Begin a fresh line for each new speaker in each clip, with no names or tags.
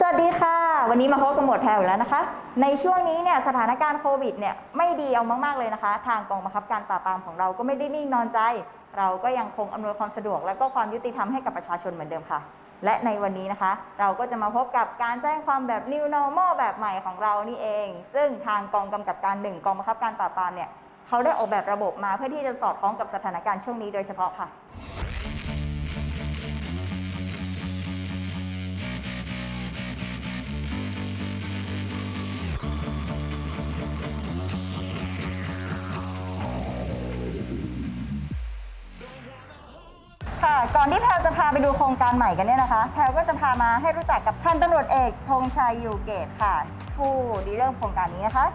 สวัสดีค่ะ วันนี้มาพบกับหมวดแพรอยู่แล้วนะคะ ในช่วงนี้เนี่ยสถานการณ์โควิดเนี่ยไม่ดีเอามากๆเลยนะคะ ทางกองบังคับการปราบปรามของเราก็ไม่ได้นิ่งนอนใจ เราก็ยังคงอำนวยความสะดวก และก็ความยุติธรรมให้กับประชาชนเหมือนเดิมค่ะ และในวันนี้นะคะ เราก็จะมาพบกับการแจ้งความแบบ new normal แบบใหม่ของเรานี่เอง ซึ่งทางกองกำกับการหนึ่งกองบังคับการปราบปรามเนี่ยเขาได้ออกแบบระบบมาเพื่อที่จะสอดคล้องกับสถานการณ์ช่วงนี้โดยเฉพาะค่ะ ก่อนที่แพลวจะพาไปดูโครงการใหม่กันเนี่ยนะคะ แพลวก็จะพามาให้รู้จักกับพันตำรวจเอกธงชัยอยู่เกตค่ะ ผู้ดีเริ่มโครงการนี้นะคะ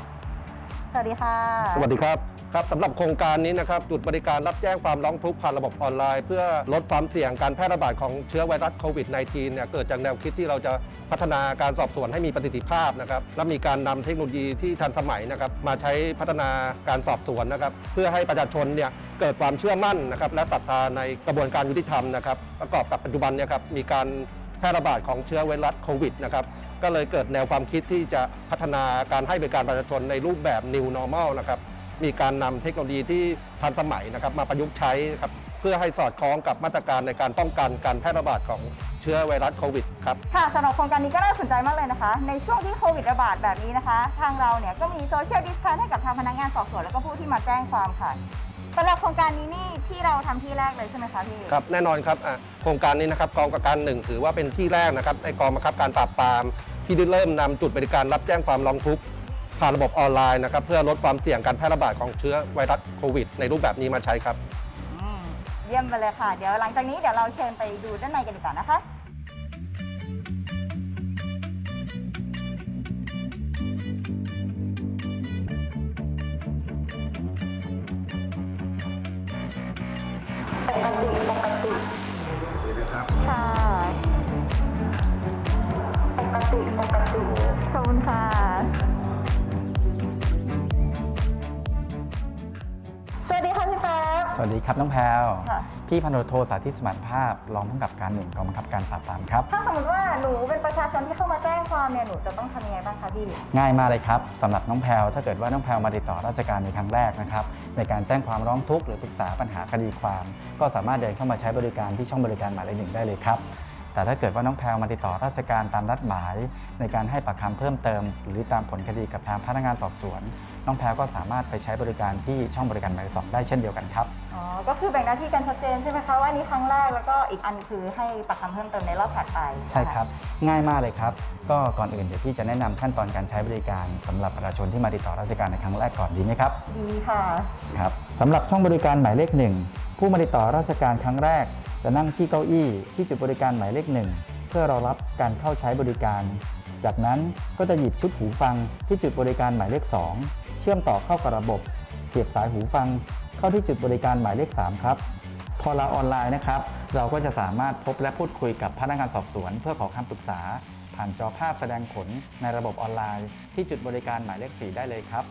สวัสดีค่ะ
สวัสดีครับครับสำหรับโครงการนี้นะครับจุดบริการรับแจ้งความร้องทุกข์ผ่านระบบออนไลน์ เพื่อลดความเสี่ยงการแพร่ระบาดของเชื้อไวรัสโควิด -19 เนี่ยเกิดจากแนวคิดที่เราจะพัฒนาการสอบสวนให้มีประสิทธิภาพนะครับและมีการนำเทคโนโลยีที่ทันสมัยนะครับมาใช้พัฒนาการสอบสวนนะครับเพื่อให้ประชาชนเนี่ยเกิดความเชื่อมั่นนะครับและศรัทธาในกระบวนการยุติธรรมนะครับประกอบกับปัจจุบันเนี่ยครับมีการแพร่ระบาดของเชื้อไวรัสโควิดนะครับ ก็เลยเกิดแนวความคิดที่จะพัฒนาการให้บริการประชาชนในรูปแบบ New Normal นะครับมีการนำเทคโนโลยีที่ทันสมัยนะครับมาประยุกต์ใช้ครับเพื่อให้สอดคล้องกับมาตรการในการป้องกันการแพร่ระบาดของเชื้อไวรัสโควิดครับ
ค่ะสำหรับโครงการนี้ก็น่าสนใจมากเลยนะคะ ในช่วงที่โควิดระบาดแบบนี้นะคะ ทางเราเนี่ยก็มีโซเชียลดิส a ทนให้กับทางพนักงานสอบสวนแล้วก็ผู้ที่มาแจ้งความค่ะ สำหรับโครงการนี้นี่ที่เราทำที่แรกเลยใช่ไหมคะพี่
ครับแน่นอนครับอะโครงการนี้นะครับกองกับการหนึ่งถือว่าเป็นที่แรกนะครับในกองบังคับการปราบปรามที่ได้เริ่มนำจุดบริการรับแจ้งความร้องทุกข์ผ่านระบบออนไลน์นะครับเพื่อลดความเสี่ยงการแพร่ระบาดของเชื้อไวรัสโควิด ในรูปแบบนี้มาใช้ครับ
อืมเยี่ยมไปเลยค่ะ เดี๋ยวหลังจากนี้เดี๋ยวเราเชิญไปดูด้านในกันดีกว่านะคะ
สวัสดีครับน้องแพรว
ค่ะ
พี่พันโดโทสาธิตสมานภาพรองผู้กำกับการหนึ่งกองบังคับการปราบปรามครับ
ถ้าสมมติว่าหนูเป็นประชาชนที่เข้ามาแจ้งความเนี่ยหนูจะต้องทำยังไงบ้างคะพี่
ง่ายมากเลยครับสำหรับน้องแพรวถ้าเกิดว่าน้องแพรวมาติดต่อราชการในครั้งแรกนะครับในการแจ้งความร้องทุกข์หรือปรึกษาปัญหาคดีความ ก็สามารถเดินเข้ามาใช้บริการที่ช่องบริการหมายเลขหนึ่งได้เลยครับ แต่ถ้าเกิดว่าน้องแพรวมาติดต่อราชการตามนัดหมาย ในการให้ปากคำเพิ่มเติม หรือตามผลคดีกับทางพนักงานสอบสวน น้องแพรวก็สามารถไปใช้บริการที่ช่องบริการหมายเลขสองได้เช่นเดียวกันครับ
อ๋อ ก็คือแบ่งหน้าที่กันชัดเจนใช่ไหมคะว่าอันนี้ครั้งแรกแล้วก็อีกอันคือให้ปากคำเพิ่มเติมในรอบถัดไป
ใช่ครับ ง่ายมากเลยครับ ก็ก่อนอื่นเดี๋ยวพี่จะแนะนำขั้นตอนการใช้บริการสำหรับประชาชนที่มาติดต่อราชการในครั้งแรกก่อนดีไหมครับ
ดีค่ะ
ครับสำหรับช่องบริการหมายเลขหนึ่งผู้มาติดต่อราชการครั้งแรก จะนั่งที่เก้าอี้ที่จุดบริการหมายเลขหนึ่งเพื่อรอรับการเข้าใช้บริการ จากนั้นก็จะหยิบชุดหูฟังที่จุดบริการหมายเลข 2 เชื่อมต่อเข้ากับระบบ เสียบสายหูฟัง เข้าที่จุดบริการหมายเลข 3 ครับ พอเราออนไลน์นะครับ เราก็จะสามารถพบและพูดคุยกับพนักงานสอบสวน เพื่อขอคำปรึกษา ผ่านจอภาพแสดงผลในระบบออนไลน์ ที่จุดบริการหมายเลข 4 ได้เลยครับ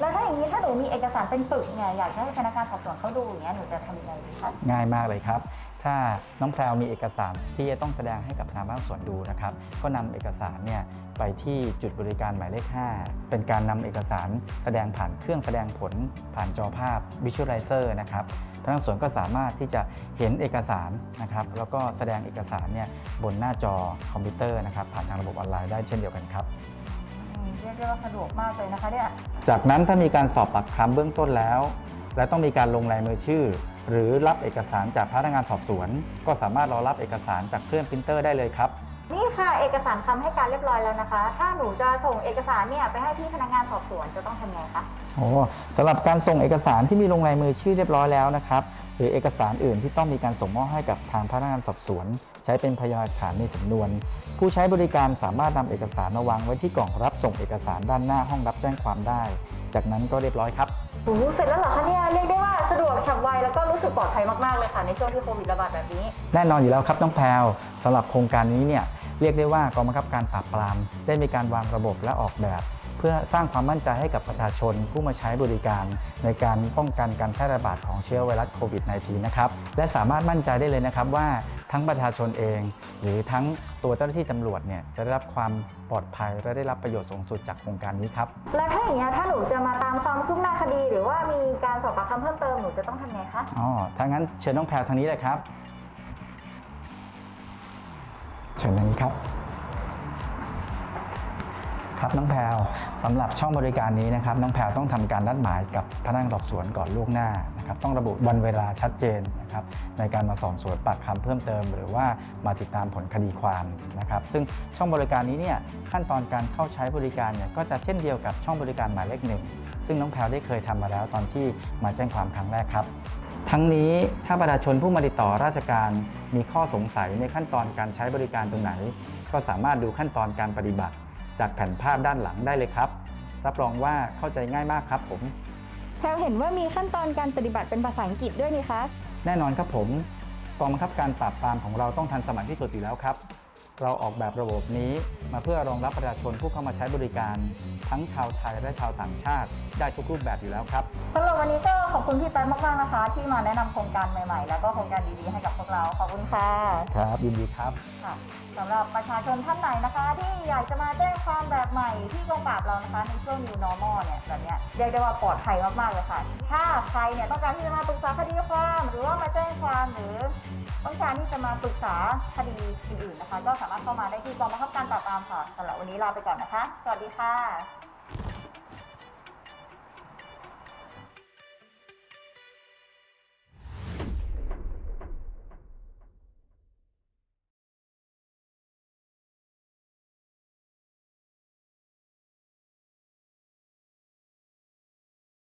แล้วถ้าอย่างนี้ถ้าหนูมีเอกสารเป็นปึกเนี่ยอยากจะให้พนักงานสอบสวนเขาดูอย่างเงี้ยหนูจะทำยังไงดีคะ
ง่ายมากเลยครับ ถ้าน้องแพรวมีเอกสารที่จะต้องแสดงให้กับทางาคส่วนดูนะครับ ก็นำเอกสารเนี่ยไปที่จุดบริการหมายเลข 5 เป็นการนำเอกสารแสดงผ่านเครื่องแสดงผลผ่านจอภาพ Visualizer นะครับ พนักงานสวนก็สามารถที่จะเห็นเอกสารนะครับ แล้วก็แสดงเอกสารเนี่ยบนหน้าจอคอมพิวเตอร์นะครับผ่านทางระบบออนไลน์ได้เช่นเดียวกันครับ
เรียกได้ว่าสะดวกมากเลยนะคะเนี่ย
จากนั้นถ้ามีการสอบปากคำเบื้องต้นแล้ว และต้องมีการลงลายมือชื่อ หรือรับเอกสารจากพนักงานสอบสวน ก็สามารถรอรับเอกสารจากเครื่องปรินเตอร์ได้เลยครับ
นี่ค่ะเอกสารคำให้การเรียบร้อยแล้วนะคะ ถ้าหนูจะส่งเอกสารเนี่ยไปให้พี่พนักงานสอบสวนจะต้องทำไงคะ
โอ้สำหรับการส่งเอกสารที่มีลงลายมือชื่อเรียบร้อยแล้วนะครับหรือเอกสารอื่นที่ต้องมีการส่งมอบให้กับทางพนักงานสอบสวนใช้เป็นพยานหลักฐานในสำนวน ผู้ใช้บริการสามารถนำเอกสารมาวางไว้ที่กล่องรับส่งเอกสารด้านหน้าห้องรับแจ้งความได้ จากนั้นก็เรียบร้อยครับ
โอ้โหเสร็จแล้วเหรอคะเนี่ยเรียกได้ว่าสะดวกฉับไวแล้วก็รู้สึกปลอดภัยมากๆเลยค่ะในช่วงที่โควิดระบาดแบบนี้
แน่นอนอยู่แล้วครับน้องแพรวสำหรับโครงการนี้เนี่ยเรียกได้ว่ากองบังคับการปราบปรามได้มีการวางระบบและออกแบบ เพื่อสร้างความมั่นใจให้กับประชาชนผู้มาใช้บริการ ในการป้องกันการแพร่ระบาดของเชื้อไวรัสโควิด -19 นะครับและสามารถมั่นใจได้เลยนะครับว่าทั้งประชาชนเอง หรือทั้งตัวเจ้าหน้าที่ตำรวจเนี่ยจะได้รับความปลอดภัยและได้รับประโยชน์สูงสุดจากโครงการนี้ครับ
แล้วถ้าอย่างเงี้ยถ้าหนูจะมาตามความคืบหน้าคดี หรือว่ามีการสอบปากคำเพิ่มเติมหนูจะต้องทำไงคะ
อ๋อถ้างั้นเชิญน้องแพรวทางนี้เลยครับ เชิญทางนี้ครับ ครับน้องแพรวสำหรับช่องบริการนี้นะครับน้องแพรวต้องทำการนัดหมายกับพนักงานสอบสวนก่อนล่วงหน้านะครับต้องระบุวันเวลาชัดเจนนะครับในการมาสอบสวนปากคำเพิ่มเติม หรือว่ามาติดตามผลคดีความนะครับซึ่งช่องบริการนี้เนี่ยขั้นตอนการเข้าใช้บริการเนี่ยก็จะเช่นเดียวกับช่องบริการหมายเลขหนึ่งซึ่งน้องแพรวได้เคยทำมาแล้วตอนที่มาแจ้งความครั้งแรกครับทั้งนี้ถ้าประชาชนผู้มาติดต่อราชการมีข้อสงสัยในขั้นตอนการใช้บริการตรงไหน ก็สามารถดูขั้นตอนการปฏิบัติ จากแผ่นภาพด้านหลังได้เลยครับ รับรองว่าเข้าใจง่ายมากครับผม
แพลวเห็นว่ามีขั้นตอนการปฏิบัติเป็นภาษาอังกฤษด้วยนี่คะ
แน่นอนครับผม กองบังคับการปราบปรามของเราต้องทันสมัยที่สุดอยู่แล้วครับ เราออกแบบระบบนี้มาเพื่อรองรับประชาชนผู้เข้ามาใช้บริการ ทั้งชาวไทยและชาวต่างชาติได้ทุกรูปแบบอยู่แล้วครับ
สำหรับวันนี้ก็ขอบคุณพี่แป๊บมากๆนะคะ ที่มาแนะนำโครงการใหม่ๆ แล้วก็โครงการดีๆให้กับพวกเราขอบคุณค่ะ
ครับยินดีครับ
ค่ะสำหรับประชาชนท่านไหนนะคะ ที่อยากจะมาแจ้งความแบบใหม่ที่กองปราบเรานะคะในช่วง new normal เนี่ยแบบเนี้ยเรียกได้ว่าปลอดภัยมากๆเลยค่ะ ถ้าใครเนี่ยต้องการที่จะมาปรึกษาคดีความหรือว่ามาแจ้งความหรือต้อง การที่จะมาปรึกษาคดีอื่นๆนะคะ ก็สามารถเข้ามาได้ที่กองบังคับการปราบปรามค่ะสำหรับวันนี้ลาไปก่อนนะคะ สวัสดีค่ะ